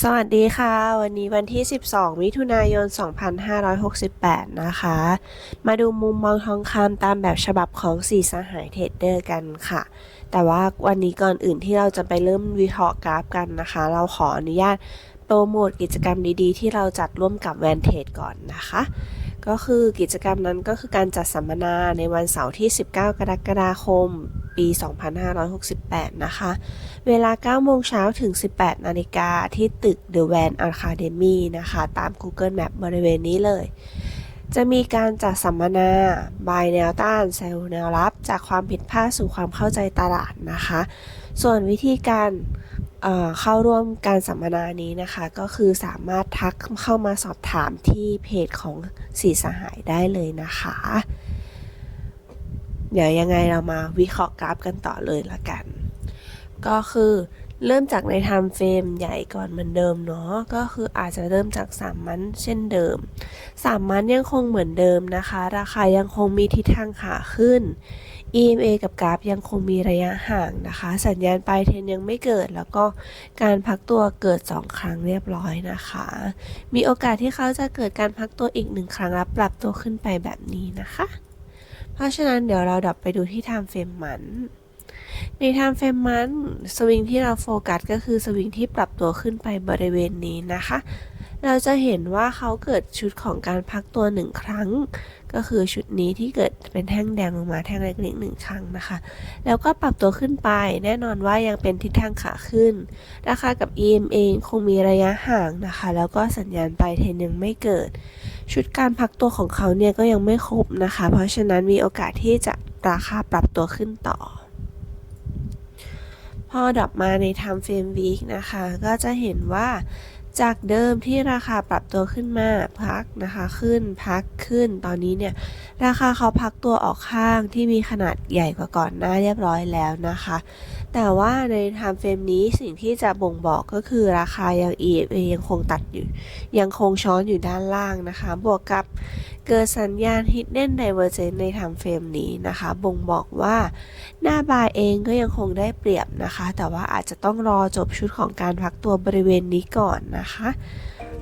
สวัสดีค่ะ วันนี้วันที่ 12 มิถุนายน 2568 นะคะ มาดูมุมมองทองคำตามแบบฉบับของสีสหายเทรดเดอร์กันค่ะ แต่ว่าวันนี้ก่อนอื่นที่เราจะไปเริ่มวิเคราะห์กราฟกันนะคะ เราขออนุญาตโปรโมทกิจกรรมดีๆ ที่เราจัดร่วมกับแวนเทรดก่อนนะคะ ก็คือกิจกรรมนั้นก็คือการจัดสัมมนาในวันเสาร์ที่ 19 กรกฎาคม ปี 2568 นะคะ เวลา 9 โมงเช้าถึง 18 นาฬิกาที่ตึก The Van Academy นะคะ ตาม Google Map บริเวณนี้เลย จะมีการจัดสัมมนาบายแนวต้านเซลล์แนวรับ จากความผิดพลาดสู่ความเข้าใจตลาดนะคะ ส่วนวิธีการ เข้าร่วมการสัมมนานี้นะคะ ก็คือสามารถทักเข้ามาสอบถามที่เพจของสีสหายได้เลยนะคะ เดี๋ยวยังไงเรามาวิเคราะห์กราฟกันต่อเลยละกัน ก็คือเริ่มจากในไทม์เฟรมใหญ่ก่อนเหมือนเดิมเนาะก็คืออาจจะเริ่มจาก3มันเช่นเดิม3มันยังคงเหมือนเดิมนะคะ ราคายังคงมีทิศทางขาขึ้น EMA กับกราฟยังคงมีระยะห่างนะคะ สัญญาณปลายเทรนยังไม่เกิด แล้วก็การพักตัวเกิด 2 ครั้งเรียบร้อยนะคะ มีโอกาสที่เขาจะเกิดการพักตัวอีกหนึ่งครั้งแล้วปรับตัวขึ้นไปแบบนี้นะคะ เพราะฉะนั้นเดี๋ยวเราดับไปดูที่ไทม์เฟรมมันในไทม์เฟรมมันสวิงที่เราโฟกัสก็คือสวิงที่ปรับตัวขึ้นไปบริเวณนี้นะคะ เราจะเห็นว่าเขาเกิดชุดของการพักตัวหนึ่งครั้ง ก็คือชุดนี้ที่เกิดเป็นแท่งแดงลงมาแท่งเล็กๆหนึ่งครั้งนะคะ แล้วก็ปรับตัวขึ้นไป แน่นอนว่ายังเป็นทิศทางขาขึ้น ราคากับ EMA คงมีระยะห่างนะคะ แล้วก็สัญญาณไปเทนยังไม่เกิด ชุดการพักตัวของเขาเนี่ยก็ยังไม่ครบนะคะ เพราะฉะนั้นมีโอกาสที่จะราคาปรับตัวขึ้นต่อพอดับมาใน Time Frame Week นะคะ ก็จะเห็นว่า จากเดิมที่ราคาปรับตัวขึ้นมาพักนะคะขึ้นพักขึ้นตอนนี้เนี่ยราคาเขาพักตัวออกข้างที่มีขนาดใหญ่กว่าก่อนหน้าเรียบร้อยแล้วนะคะ แต่ว่าในไทม์เฟรมนี้สิ่งที่จะบ่งบอกก็คือราคายังอียังคงตัดอยู่ ยังคงช้อนอยู่ด้านล่างนะคะ บวกกับเกิดสัญญาณ Hidden Divergence ใน Time Frame นี้นะคะ บ่งบอกว่าหน้าบายเองก็ยังคงได้เปรียบนะคะ แต่ว่าอาจจะต้องรอจบชุดของการพักตัวบริเวณนี้ก่อนนะคะ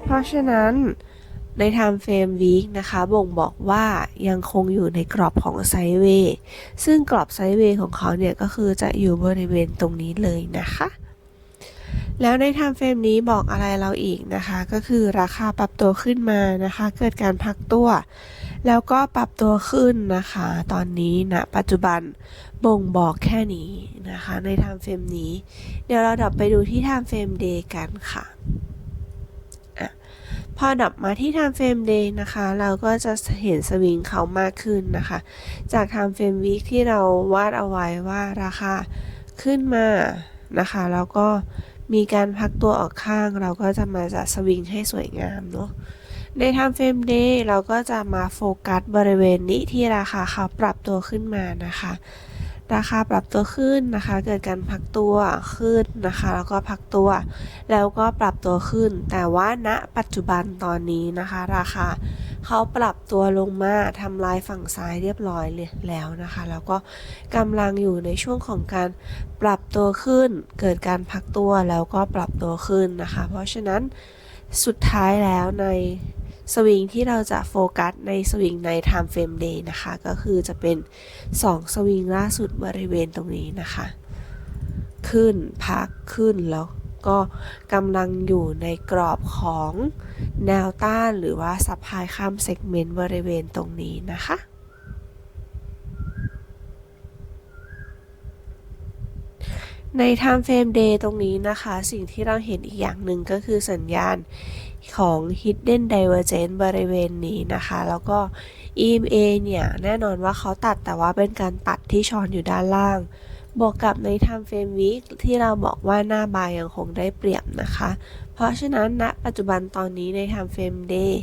เพราะฉะนั้นใน Time Frame Week นะคะ บ่งบอกว่ายังคงอยู่ในกรอบของไซเวย์ซึ่งกรอบไซเวย์ของเขาเนี่ย ก็คือจะอยู่บริเวณตรงนี้เลยนะคะ แล้วใน Time Frame นี้บอกอะไรเราอีกนะคะ ก็คือราคาปรับตัวขึ้นมานะคะ เกิดการพักตัว แล้วก็ปรับตัวขึ้นนะคะ ตอนนี้ณนะปัจจุบันบ่งบอกแค่นี้นะคะ ใน Time Frame นี้ เดี๋ยวเราดับไปดูที่ Time Frame Day กันค่ะพอดับมาที่ Time Frame Day นะคะ เราก็จะเห็นสวิงเขามากขึ้นนะคะ จาก Time Frame Week ที่เราวาดเอาไว้ว่าราคาขึ้นมานะคะ แล้วก็ มีการพักตัวออกข้างเราก็จะมาจัดสวิงให้สวยงามเนาะใน Time Frame Day เราก็จะมาโฟกัสบริเวณนี้ที่ราคาเขาปรับตัวขึ้นมานะคะ ราคาปรับตัวขึ้นนะคะ เกิดการพักตัวขึ้นนะคะ แล้วก็พักตัว แล้วก็ปรับตัวขึ้น แต่ว่าณปัจจุบันตอนนี้นะคะ ราคา เขาปรับตัวลงมาทำลายฝั่งซ้ายเรียบร้อยเลยแล้วนะคะ แล้วก็กำลังอยู่ในช่วงของการปรับตัวขึ้น เกิดการพักตัวแล้วก็ปรับตัวขึ้นนะคะ เพราะฉะนั้นสุดท้ายแล้วในสวิงที่เราจะโฟกัสในสวิงใน Time Frame Day นะคะ ก็คือจะเป็น 2 สวิงล่าสุดบริเวณตรงนี้นะคะ ขึ้นพักขึ้นแล้ว ก็กำลังอยู่ในกรอบของแนวต้านหรือว่าซับไพข้ามเซกเมนต์บริเวณตรงนี้นะคะใน Time Frame Day ตรงนี้นะคะ สิ่งที่เราเห็นอีกอย่างหนึ่งก็คือสัญญาณของ Hidden Divergence บริเวณนี้นะคะ แล้วก็ EMA เนี่ย แน่นอนว่าเขาตัดแต่ว่าเป็นการตัดที่ช้อนอยู่ด้านล่าง บวกกับใน Time Frame Week ที่เราบอกว่าหน้าบายยังคงได้เปรียบนะคะ เพราะฉะนั้นณนะปัจจุบันตอนนี้ใน Time Frame Day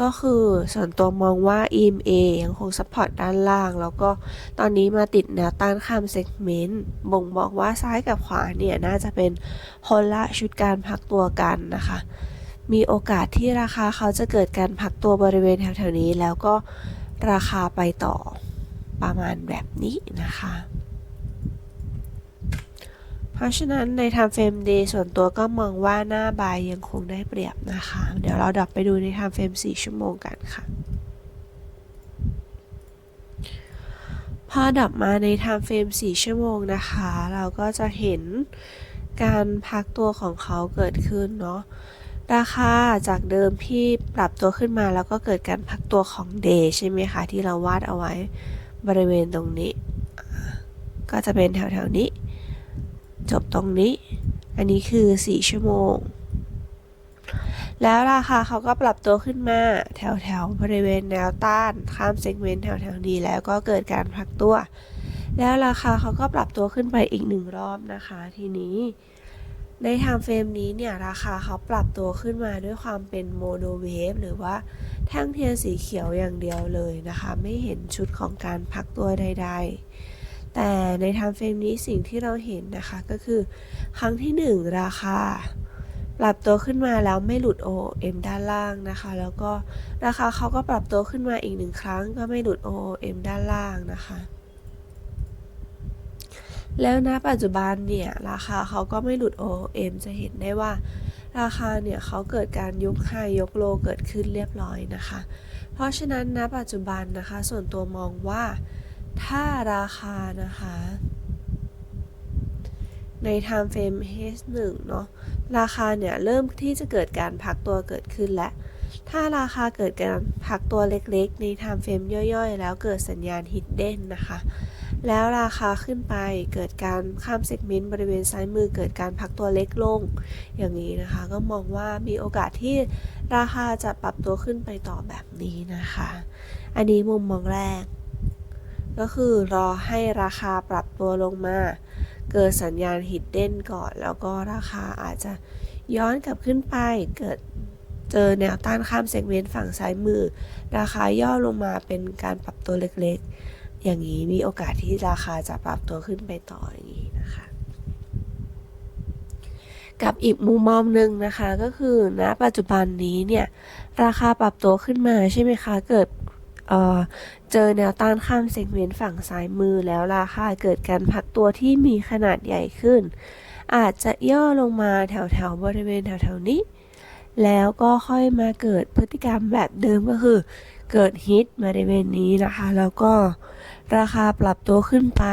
ก็คือส่วนตัวมองว่า EMA ยังคงซัพพอร์ตด้านล่าง แล้วก็ตอนนี้มาติดแนวต้านข้ามเซกเมนต์บ่งบอกว่าซ้ายกับขวาเนี่ย น่าจะเป็นคนลละชุดการพักตัวกันนะคะ มีโอกาสที่ราคาเขาจะเกิดการพักตัวบริเวณแถวๆนี้ แล้วก็ราคาไปต่อประมาณแบบนี้นะคะ เพราะฉะนั้นใน time frame day ส่วนตัวก็มองว่าหน้าบายยังคงได้เปรียบนะคะ เดี๋ยวเราดับไปดูใน time frame 4ชั่วโมงกันค่ะพอดับมาใน time frame 4ชั่วโมงนะคะ เราก็จะเห็นการพักตัวของเขาเกิดขึ้นเนาะราคาจากเดิมที่ปรับตัวขึ้นมาแล้วก็เกิดการพักตัวของ day ใช่ไหมคะ ที่เราวาดเอาไว้บริเวณตรงนี้ ก็จะเป็นแถวๆนี้ จบตรงนี้ อันนี้คือ 4 ชั่วโมง แล้วราคาเขาก็ปรับตัวขึ้นมาแถวๆบริเวณแนวต้านข้ามเซกเมนต์แถวๆนี้แล้วก็เกิดการพักตัว แล้วราคาเขาก็ปรับตัวขึ้นไปอีกหนึ่งรอบนะคะทีนี้ในไทม์เฟรมนี้เนี่ย ราคาเขาปรับตัวขึ้นมาด้วยความเป็นโมโนเวฟหรือว่าแท่งเทียนสีเขียวอย่างเดียวเลยนะคะ ไม่เห็นชุดของการพักตัวใด ๆ แต่ในไทม์เฟรมนี้สิ่งที่เราเห็นนะคะก็คือ ครั้งที่ 1 ราคาปรับตัวขึ้นมาแล้วไม่หลุด OM ด้านล่างนะคะ แล้วก็ราคาเขาก็ปรับตัวขึ้นมาอีกหนึ่งครั้ง ก็ไม่หลุด OM ด้านล่างนะคะ แล้วณปัจจุบันเนี่ยราคาเขาก็ไม่หลุด OM จะเห็นได้ว่า ราคาเนี่ยเขาเกิดการยกไฮยกโลเกิดขึ้นเรียบร้อยนะคะ เพราะฉะนั้นณปัจจุบันนะคะ ส่วนตัวมองว่า ถ้าราคานะคะ ใน time frame H1 เนาะราคาเนี่ยเริ่มที่จะเกิดการพักตัวเกิดขึ้นแล้วถ้าราคาเกิดการพักตัวเล็กๆ ใน time frame ย่อยๆ แล้วเกิดสัญญาณ hidden นะคะแล้วราคาขึ้นไปเกิดการข้ามเซกเมนต์บริเวณซ้ายมือเกิดการพักตัวเล็กลง อย่างนี้นะคะ ก็มองว่ามีโอกาสที่ราคาจะปรับตัวขึ้นไปต่อแบบนี้นะคะ อันนี้มุมมองแรก ก็คือรอให้ราคาปรับตัวลงมา เกิดสัญญาณฮิดเด้นก่อน แล้วก็ราคาอาจจะย้อนกลับขึ้นไป เกิดเจอแนวต้านข้ามเซกเมนต์ฝั่งซ้ายมือ ราคาย่อลงมาเป็นการปรับตัวเล็กๆ อย่างนี้มีโอกาสที่ราคาจะปรับตัวขึ้นไปต่ออย่างนี้นะคะกับอีกมุมมองหนึ่งนะคะก็คือณปัจจุบันนี้เนี่ย ราคาปรับตัวขึ้นมาใช่ไหมคะ เกิด เเจอแนวต้านข้ามเซกเมนต์ฝั่งซ้ายมือแล้วราคาเกิดการพักตัวที่มีขนาดใหญ่ขึ้น อาจจะย่อลงมาแถวๆบริเวณแถวๆนี้ แล้วก็ค่อยมาเกิดพฤติกรรมแบบเดิมก็คือ เกิดฮิตบริเวณนี้นะคะ แล้วก็ราคาปรับตัวขึ้นไป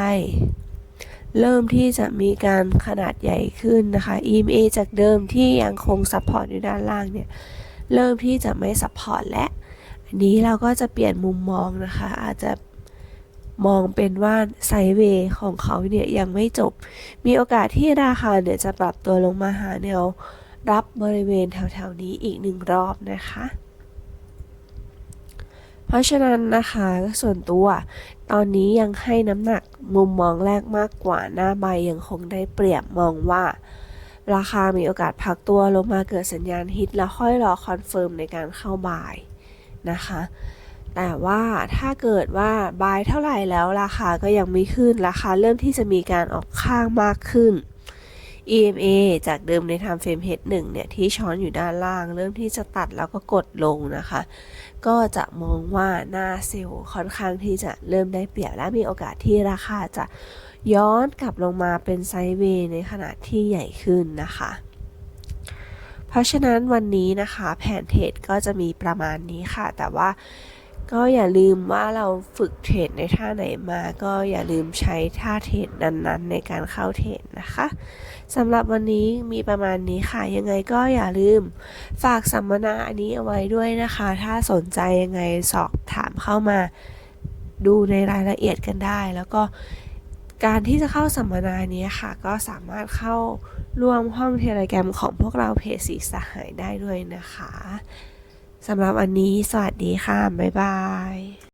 เริ่มที่จะมีการขนาดใหญ่ขึ้นนะคะ EMA จากเดิมที่ยังคงซัพพอร์ตอยู่ด้านล่างเนี่ย เริ่มที่จะไม่ซัพพอร์ตและ อันนี้เราก็จะเปลี่ยนมุมมองนะคะ อาจจะมองเป็นว่าไซเวย์ของเขาเนี่ยยังไม่จบ มีโอกาสที่ราคาเนี่ยจะปรับตัวลงมาหาแนวรับบริเวณแถวๆนี้อีกหนึ่งรอบนะคะ เพราะฉะนั้นนะคะส่วนตัวตอนนี้ยังให้น้ำหนักมุมมองแรกมากกว่าหน้าใบยังคงได้เปรียบมองว่า ราคามีโอกาสพักตัวลงมาเกิดสัญญาณฮิตแล้วค่อยรอคอนเฟิร์มในการเข้าบาย นะคะ แต่ว่าถ้าเกิดว่าบายเท่าไหร่แล้วราคาก็ยังไม่ขึ้น ราคาเริ่มที่จะมีการออกข้างมากขึ้น EMA จากเดิมใน time frame H1 เนี่ย ที่ช้อนอยู่ด้านล่าง เริ่มที่จะตัดแล้วก็กดลงนะคะ ก็จะมองว่าหน้าเซลล์ค่อนข้างที่จะเริ่มได้เปรียบและมีโอกาสที่ราคาจะย้อนกลับลงมาเป็นไซด์เวย์ในขนาดที่ใหญ่ขึ้นนะคะ เพราะฉะนั้นวันนี้นะคะแผนเทรดก็จะมีประมาณนี้ค่ะ แต่ว่าก็อย่าลืมว่าเราฝึกเทรดในท่าไหนมา ก็อย่าลืมใช้ท่าเทรดนั้นๆ ในการเข้าเทรดนะคะสำหรับวันนี้มีประมาณนี้ค่ะ ยังไงก็อย่าลืมฝากสัมมนาอันนี้เอาไว้ด้วยนะคะ ถ้าสนใจยังไงสอบถามเข้ามาดูในรายละเอียดกันได้ แล้วก็ การที่จะเข้าสัมมนานี้ค่ะ ก็สามารถเข้าร่วมห้องเทเลแกรมของพวกเราเพจสีสหายได้ด้วยนะคะสำหรับวันนี้สวัสดีค่ะ บ๊ายบาย